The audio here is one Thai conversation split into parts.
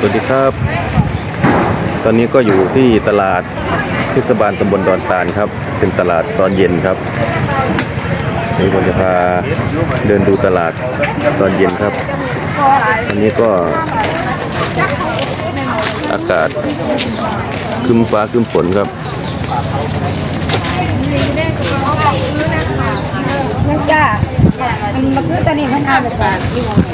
สวัสดีครับ ตอนนี้ก็อยู่ที่ตลาดเทศบาลตำบลดอนตาลครับ เป็นตลาดตอนเย็นครับนี่ผมจะพาเดินดูตลาดตอนเย็นครับอันนี้ก็อากาศคึมฟ้าคึมฝนครับ จ้ามันมาคือตอนนี้มันอาแบบว่า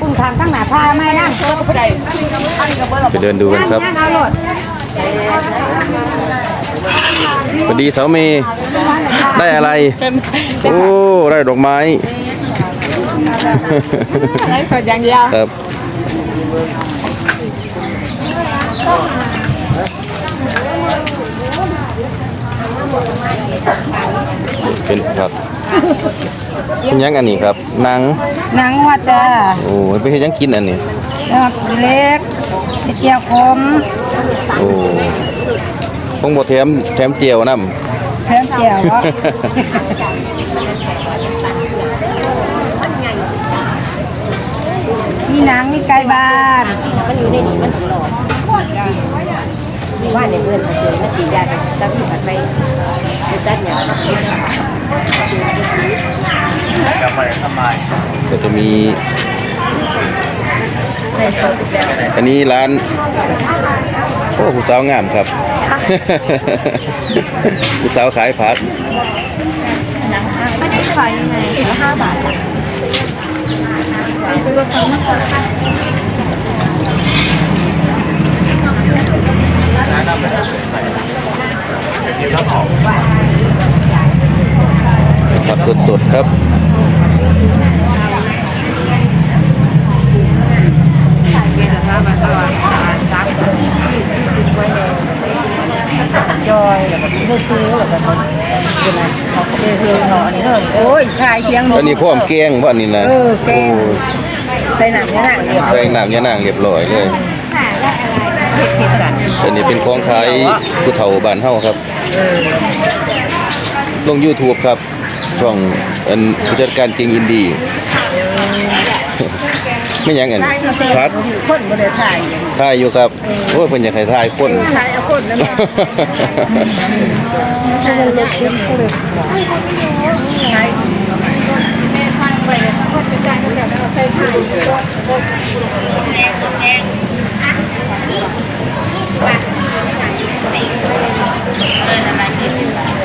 กุ้งทางตั้งหน้าผ้าไม่นั่งตัวก็ได้ไปเดินดูกันครับนั่งเอาโหลดสวัสดีสาวเมย์ได้อะไร โอ้ ได้ดอกไม้ไลฟ์สดอย่างเดียวครับเป็นครับ เป็นยังอันนี้ครับหนังหนังวัดจ้าโอ้ยไปเฮ็ดหยังกินอันนี้ แล้วเล็กเจียวคมโอ้คงบ่แถมแถมเจียวนํแถมเจียวมีหนังมีไก่บ้านมันอยู่ในนี้มันตลอดว่าในเพื่อนเคยมาสียาก็พี่ผัดไปไปจัด จะไปทำไมก็จะมี อันนี้ร้าน โอ้หูสาวงามครับหูสาวขายผักไม่ได้ขายยังไงสิบห้าบาห้อรถเขามาก่อนร้านน้ำเป็นอะไรเดี๋ยวเราออก สดๆครับจอยแล้วก็มือซื้อแล้วก็เป็นไงเขาก็เฮือเนาะอันนี้เนาะโอ้ยขายเพียงอันนี้พร้อมแกงบ่อันนี้นะเออแกงใส่หนังเนี่ยนะเดียวใส่น้ำยานางเรียบร้อยเลยอันนี้เป็นของขายผู้เฒ่าบ้านเฮาครับลง YouTube ครับ ช่องอันผู้จัดการจริงอินดีไม่หยังอันพักคนบ่ได้ถ่ายถ่ายอยู่ครับโอ้ยเพิ่นอยากให้ถ่ายคนถ่ายเอาคนนั่นแหละใช่เลยขึ้นเลยใช่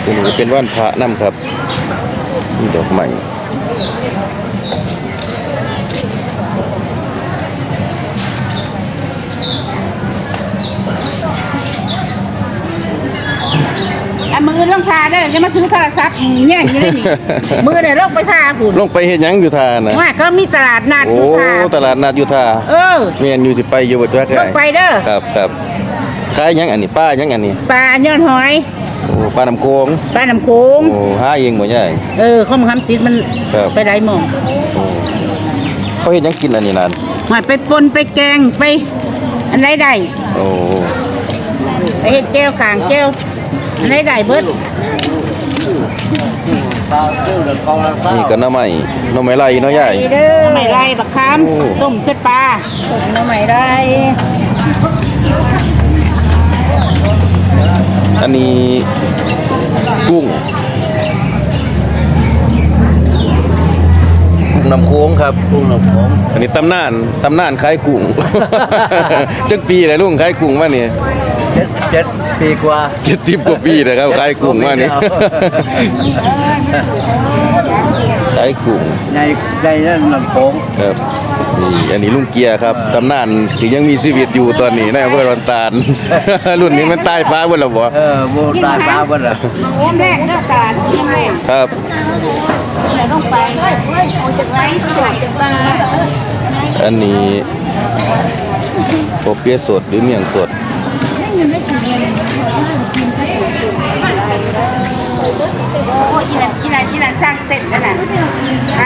ตัวนี้เป็นว่านพระน้ำครับ มีดอกใหม่อะมือลงทาเด้อจะมาถือโทรศัพท์แย่งอยู่นี่ มือเด้อลงไปทาพุ่นลงไปเฮ็ดหยังอยู่ท่านะว่าก็มีตลาดนัดโอ้อยู่ทาตลาดนัดอยู่ท่าเออแม่นอยู่สิไปอยู่บ่จักลงไปเด้อครับครับ ขายหยังอันนี้ป้าหยังอันนี้ปลาย้อนหอยโอ้ป้าน้ำโคงปลาน้ำโขงโอ้หาเองบ่ใหญ่ เออข้อมคำสิทธิ์มันครับ ไปได้หมองโอ้เขาเฮ็ดหยังกินอันนี้นั่นหอยไปปนไปแกงไป อันไหนได้โอ้ไปเฮ็ดแก้วขางแก้วอันไหนได้เบิดนี่ก็หน้ำไม้หน้ำไม้ไล่เนาะใหญ่ เด้อไม่ได้บักคโอ้ำต้มเส้นปลาต้มน้ำไม่ได้ อันนี้กุ้งกุ้งน้ำโค้งครับกุ้งน้ำโค้งอันนี้ตำนานตำนานขายกุ้ง จักปีเลยลุงขายกุ้งมาเนี่ยเจ็ดเจ็ดปีกว่าเจ็ดสิบกว่าปีนะครับขายกุ้งมาเนี่ยขายกุ้งในในนั่นลำโพงครับ นี่อันนี้ลุงเกียร์ครับตำนานที่ยังมีชีวิตอยู่ตอนนี้ในอำเภอวันตาล รุ่นนี้มันตายฟ้าหมดแล้วบ่เออโบตายป้าบ่ล่ะโอ้แม่เด้อตาลแม่ครับไหนต้องไปเฮ้ยเฮ้ยโอ้จะไรสวยจังปลาอันนี้โปเปี๊ยะสดหรือเมี่ยงสด โอ้ยอีนั่นอีนั่นอีนั่นสร้างเต็นท์กันน่ะใคร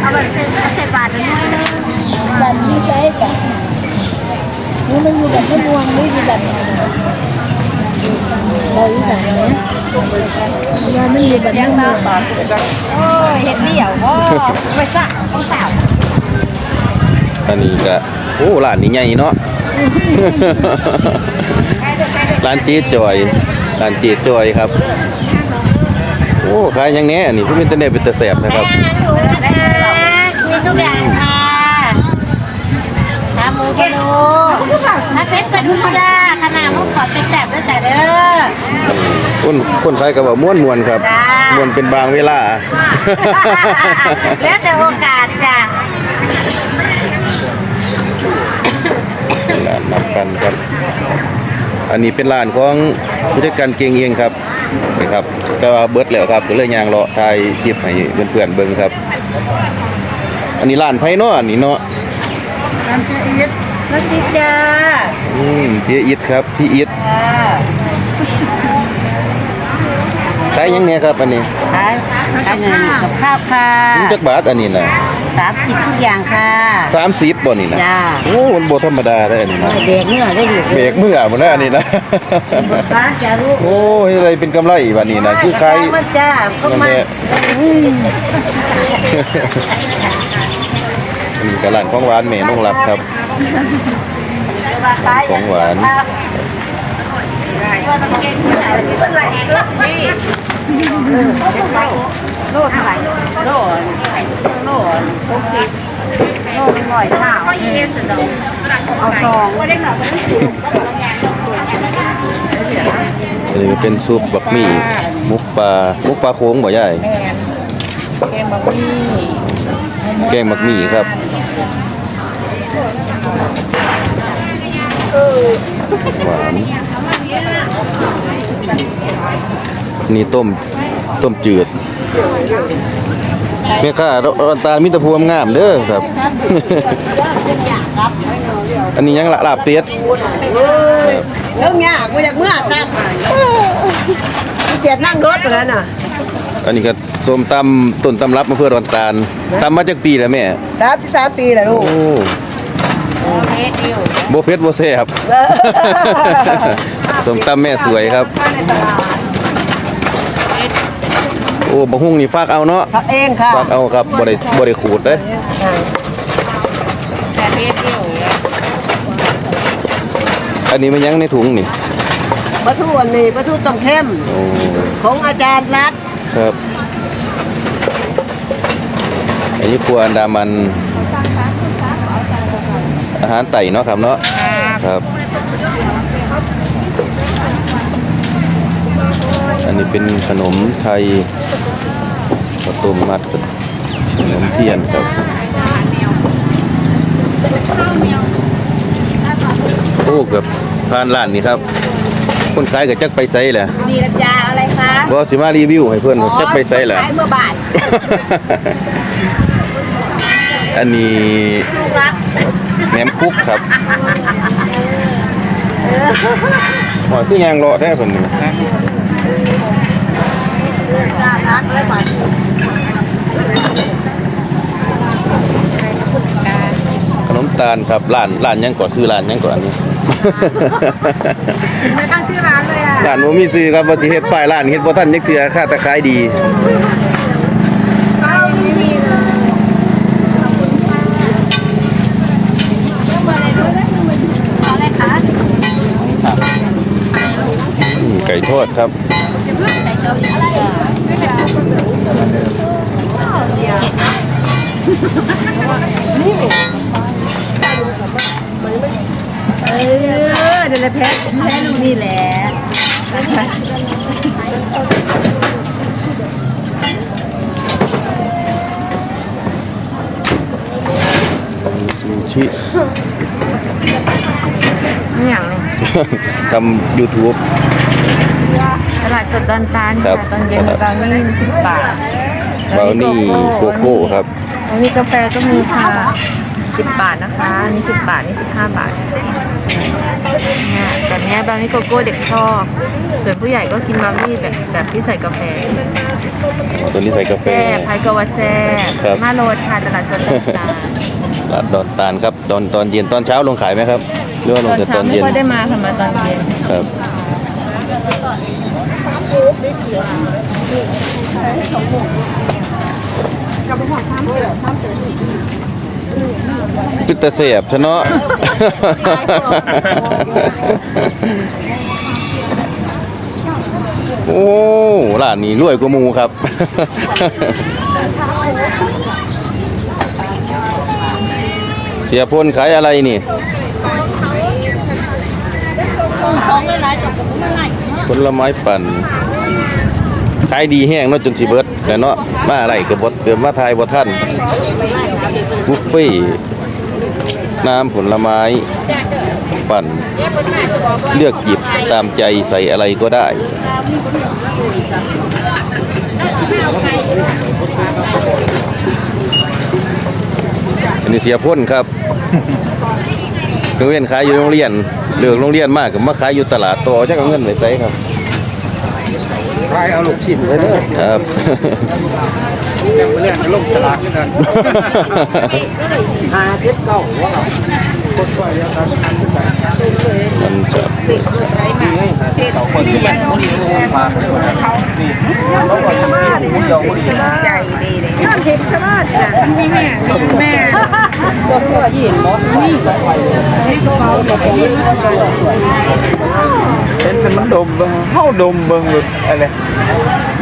เอาไปเซ็นเอาใส่บาทเลยบาทนี้ใช้จ้ะนี่มันอยู่แบบไม่รวมไม่อยู่แบบเราอยู่แบบนี้มันไม่อยู่แบบนี้มาโอ้ยเห็ดเดี่ยวก็ไปซะต้องสาวอันนี้ก็โอ้ร้านนี้ใหญ่เนาะร้านจีดจอยร้านจีดจอยครับ อ้ขายหยังแหน่อันนี้คือมีแต่แนวเป็นตะแสบนะครับอาหารหนูนะคะมีทุกอย่างค่ะขาหมูพะโล้ถ้าเพชรปลาดุกจ้าขนาดมุกขอบแซ่บๆด้วยแต่เด้อคนคนขายก็ว่าม่วนมวนๆครับจ้าม่วนเป็นบางเวลา แล้วแต่โอกาสจ้ะร้านนับกันครับ อันนี้เป็นร้านของผู้จัดการเกียงเองครับ นี่ครับแต่ว่าเบิดแล้วครับก็เลยยางเลาะถ่ายคลิปให้เพื่อนๆเบิ่งครับ อันนี้ร้านไผเนาะอันนี้เนาะน้ำจะอิดน้ำจิตจ้าอืมพี่อิดครับพี่อิดค่ะขายหยังเนี่ยครับอันนี้ขายขายเงินกับข้าวค่ะมันจักบาทอันนี้น่ะ สามสิบทุกอย่างค่ะ30บ่นี่น่ะจ้าโอ้มันบ่ธรรมดาได้ออันนี้นะเบรกเมื่อได้ดูเบรกมือหมดแล้วอันนี้นะป้าจะรู้โอ้ยอะไรเป็นกำไรบัดนี้นะคือขายมาจ้าก็นั่นมาแหละอันนี้ก็ร้านของหวานแม่น้องรับครับของหวาน โลเท่าไหร่โลโลหกสิบโลหนึ่งร้อยข้าวเอาซองอันนี้ก็เป็นซุปบักหมี่มุกปลามุกปลาโค้งบ่ใหญ่แกงบะหมี่แกงบักหมี่ครับหวาน นี่ต้มต้มจืดแม่ค้าร้านตาลมิตรภูมิงามเด้อครับ อันนี้ยังละลาบเป็ดเรื่องยากมาจากเมื่อตามเจ็ดนั่งรถไปแล้วน่ะอันนี้ก็ส้มตำต้นตำรับมาเพื่อดอนตาลตำมาจากปีแล้วแม่สามสิบสามปีแหละลูกโอ้โบเพชรโบเซ่ครับส้มตำแม่สวยครับโอ้บะฮุ่งนี่ฝากเอาเนาะพักเองค่ะฝากเอาครับบ่ได้บ่ได้ขูดเด้อันนี้มันยังในถุงนี่ปลาทูอันนี้ปลาทูต้มเข้ม โอ้ของอาจารย์รัฐครับอันนี้ครัวอันดามัน อาหารไต่เนาะครับเนาะครับ อันนี้เป็นขนมไทย ข้าวต้มมัดกับขนมเทียนครับโอ้กับผ่านร้านนี้ครับ คนขายกับจักไปไซแหละดีละจ้าอะไรคะบ่สิมารีวิวให้เพื่อนว่าจักไปไซแหละขายเมื่อบาทอันนี้ลูกรักแหนมคุกครับหอยคือยางเลาะได้คนนี้จ้ารักเลยบาทขน ตาลครับร้านร้านหยังก่อนซื้อร้านหยังก่อนอันนี้ไม่ตั้งชื่อร้านเลยอะร้านบ่มีซื้อครับบ่สิเฮ็ดป้ายร้านเฮ็ดบ่ทันจักเทื่อค่าแต่ขายดีป้ายไม่มีเลยอะไรคะอืมไก่ทอดครับเอ อเดี๋ยวแพ้แพ้ลูกนี่แหละซูชิอย่างทำ YouTube ตลาดสดดอนตาลครัค่ะบตอนเย็นบราวนี่สิบบาทบราวนี่โกโก้ครับอันนี้กาแฟก็มีค่ะ สิบบาทนะคะอันนี้สิบบาทนี่สิบห้าบาทเนี่ยแบบเนี้ยบราวนี่โกโก้เด็กชอบ ส่วนผู้ใหญ่ก็กินบราวนี่แบบแบบที่ใส่กาแฟตัวนี้ใส่กาแฟแซ่บไพกาวาแซ่บครับมาโรดค่ะตลาดสดดอนตาลร้านดอนตาลครับตอนตอนเย็นตอนเช้าลงขายไหมครับหรือว่าลตงอนแต่ตเช้าอนไม่เย็นค่อยได้มาค่ะมาตอนเย็นครับอ ปิดตะเสียบชะเนาะ โอ้ร้านนี้รวยกว่ามูครับ เสียพลขายอะไรนี่ผลไม้ปั่นขายดีแห้งเนาะจนสิเบิดแต่เนาะมาอะไรก็บ่เกิดมาทายบ่ทัน บุฟเฟ่ต์น้ำผลไม้ ปั่น เลือกหยิบตามใจใส่อะไรก็ได้ อันนี้เสียพ่นครับโรงเรียนขายอยู่โรงเรียนเลือกโรงเรียนมากกับมาขายอยู่ตลาดต่อจะเอาเงินไปใส่ครับใครเอาลูกชิ้นไปเด้อครับ ยังไปเล่นลูกตลาดกันหาเพชรเก้าว่าเราคนช่วยเดียวกันอันที่ไหนมันจะเขาคนที่แบบคนที่มานี่เขาบอกจะมาดีเดียวคนดีใหญ่ดีเลยน้ำเห็นสมาร์ทนะมีแม่มีแม่ก็เพื่อยินมดนี่เห็นแต่มันดมเบิ่งเข้าดมเบิ่งหลุดอะไร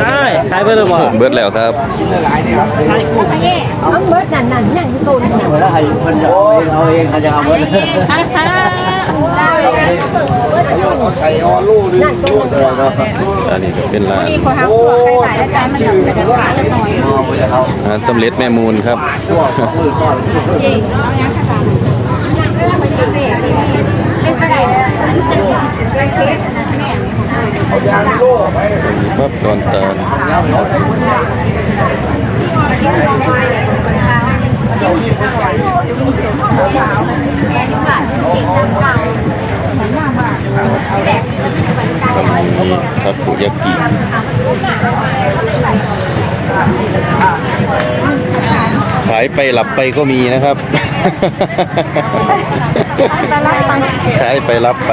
ใช่ขายไปเลยบ่เบิดแล้วครับต้องเบิดนั่นนั่นนั่นตูนนั่นแล้วให้มันจะเอาเองเอาเองเขาจะเอาเงินใส่ออลูนึงลูกเลยเนาะอันนี้ก็เป็นร้านพอทำตัวใส่แล้วใจมันดับแต่จะหวานหน่อยเอาไปเอาร้านสำเร็จแม่มูลครับเป็นไปได้เลย ครับตอนตาลครับปุยากิขายไปหลับไปก็มีนะครับ ขายไปรับไป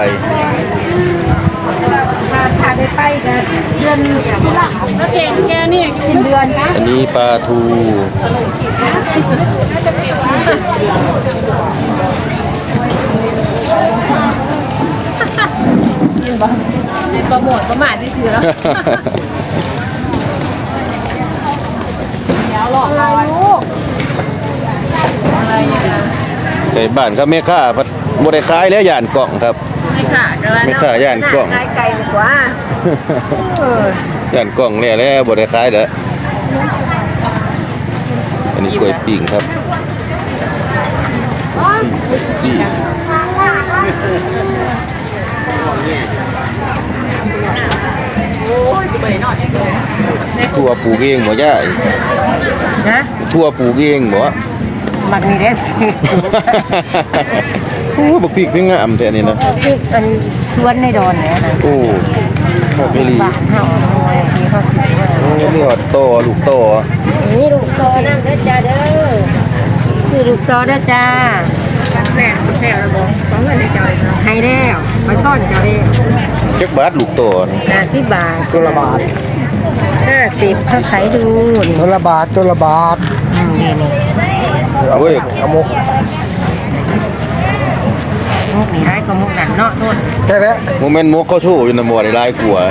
พาไปไปกันเดือนที่ละก็เก่งแกนี่สิ้นเดือนนะอันนี้ปลาทูในโปรโมทประมาทที่ถือแล้วอะไรลูกอะไรอย่างเงี้ย ไก่บ้านครับแม่ค้าพัดบริขายแล้วย่านกล่องครับ ไม่ขาดกันแล้วไม่ขาดย่านกล่องไกลไกลดีกว่าย่านกล่องแล้วแล้วบริขายเด้ออันนี้กล้วยปิ้งครับจี้ทั่วปลูกเองบ่ย่ายนะทั่วปลูกเอง บ่มันมีเดสโอ้บักพริกนี่งามแท้นี่นะคือมันชวนในดอนเนี่ยนะโอ้ข้าวเปรีบ้านเฮาที่เขาสิโอ้นี่หอดโตลูกโตนี่ลูกโตนั่นเด้อจ้าเด้อคือลูกโตเด้อจ้าแม่แม่ระบบของเงินในจอยให้แล้วไปทอดเจ้าเด้อจักบาทลูกโตนี่ห้าสิบบาทตัวละบาทห้าสิบเขาขายดูนี่ตัวละบาทตัวละบาทอืมนี่นี่ โอ้ยเอามุกมุกนี่ร้ายก็มุกนั่นเนาะโทษใช่แล้วโมเมนต์มุกเขาโชว์อยู่ในบ่ได้หลายกว่า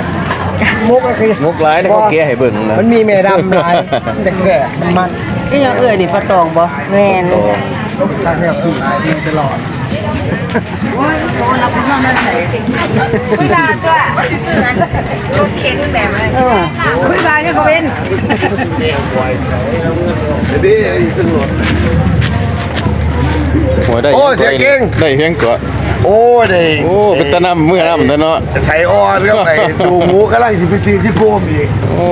มุกก็คือมุกหลายแล้วเขาแก้ให้เบิ่งนะมันมีแม่ดำลายมันจะแก่มันมันนี่ยังเอื้อยนี่ปลาตองบ่แม่นโตทางแนวสู่ลายดีตลอด โอ้ยโดนเราคุยลาจ้ะลูกเค้กแบบอะไรคุยลาเนี่ยก็เป็นเดี๋ยวขึ้นรถหัวได้โอ้เสียเก่งได้เพียงตัวโอ้เด็กโอ้เป็นตะนำเมื่อนำแต่เนาะใส่ออนก็ไปดูหมูกำลังสิไปซีที่โฟมอีกโอ้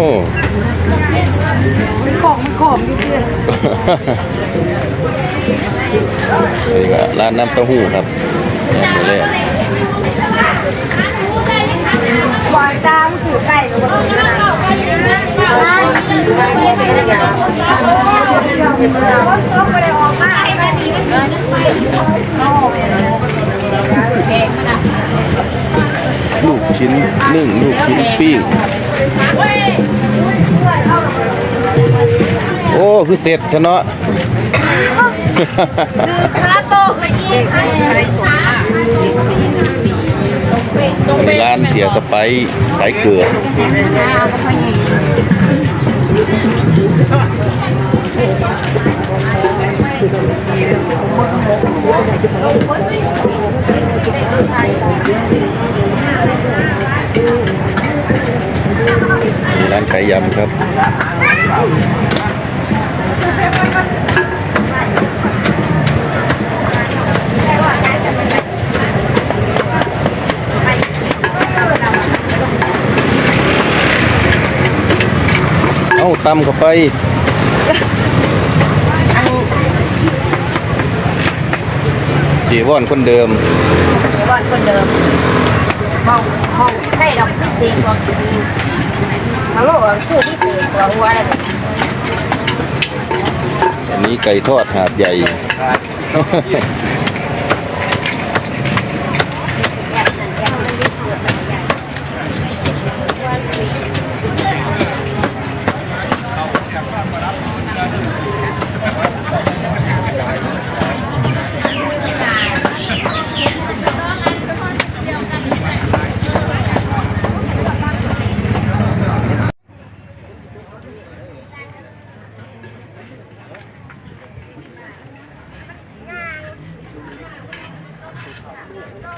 เป็นของมันขมอยู่เพื่อนนี่ก็ร้านน้ำเต้าหู้ครับ เลยตามสื่อไก่หรือว่าสื่อไก่ลูกชิ้นนึ่งลูกชิ้นปิ้งโอ้คือเสร็จชะเนาะ คาโตกอีกร้านเสียสไปซ์ขายเกลือมีร้านขายยำครับ เอาตำเข้าไปเจวอนคนเดิมวันคนเดิมห้องห้องใช่ดอกพิเศษกว่าฮัลโหลชื่อพิเศษกว่าหัวอะไรอันนี้ไก่ทอดหาดใหญ่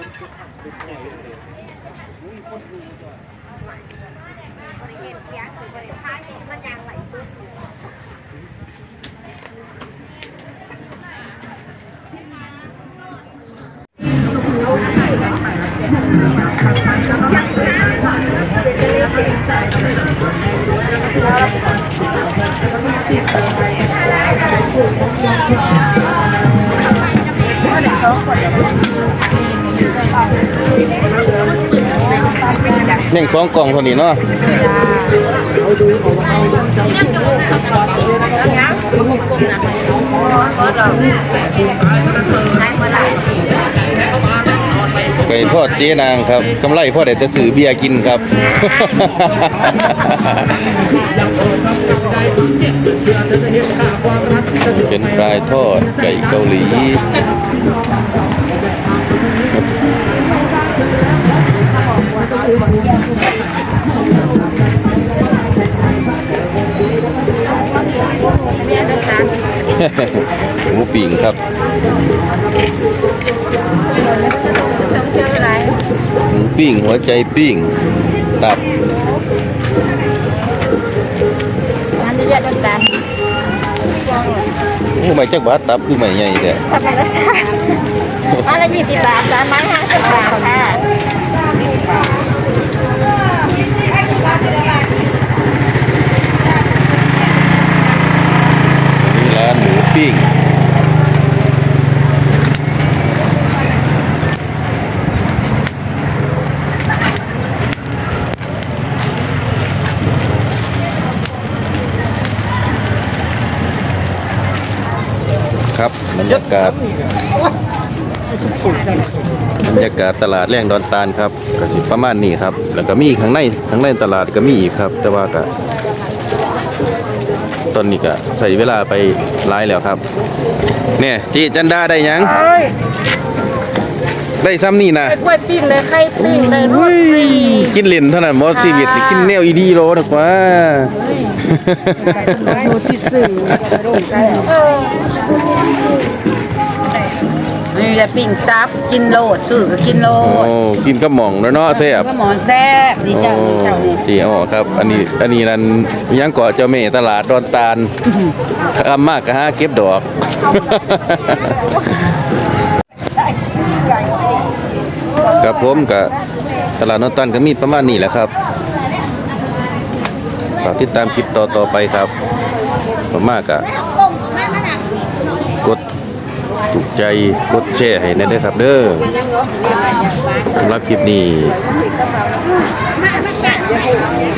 เน่ง เน่งสองกล่องเท่านี้เนาะไก่ทอดเจ๊นางครับกำไรพ่อดแต่ซื้อเบียร์กินครับ เป็นปลายทอดไก่เกาหลี หมูปิ่งครับหมูปิ้งหัวใจปิ้งตับอันนี้จะเป็นการโอ้ไม่จักบาทตับคือไม่ใหญ่แต่ทำไมล่ะคะอันละยี่สิบบาทสามไม้ห้าสิบบาทค่ะ นี่ร้านหมู ปิ้งครับบรรยากาศบรรยากาศตลาดแรงดอนตาลครับก็สิประมาณนี้ครับ แล้วก็มีข้างในข้างในตลาดก็มีอีกครับ แต่ว่าก็ ตอนนี้ก็ใช้เวลาไปหลายแล้วครับ เนี่ยจีจันดาได้หยังได้ซ้ำนี่นะกล้วยปิ้งเลยไข่ปิ้งเลยรอุ้สยฟรีกินเหรียญเท่านั้นมอชีวิตนี่กินแนวอีดีโลดีกว่า ดูที่สื่อ เออ นี่จะปิ้งตับกินโลดซื้อก็กินโลโอ้ดกินกระหม่องแล้วเนาะแซ่บก็หมอนแซ่บดีโอ้เจ้าดีเจ้านี่จีอ๋อครับ อันนี้อันนี้นั่นยังเกาะเจ้าแม่ตลาดดอนตาลคำมากก็หาเก็บดอก ครับผมกับตลาดนนตันก็มีประมาณนี้แหละครับฝากติดตามคลิปต่อต่อไปครับผมมากอะกด ถูกใจกดแชร์ให้นะด้ครับเด้อสำหรับคลิปนี้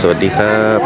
สวัสดีครับ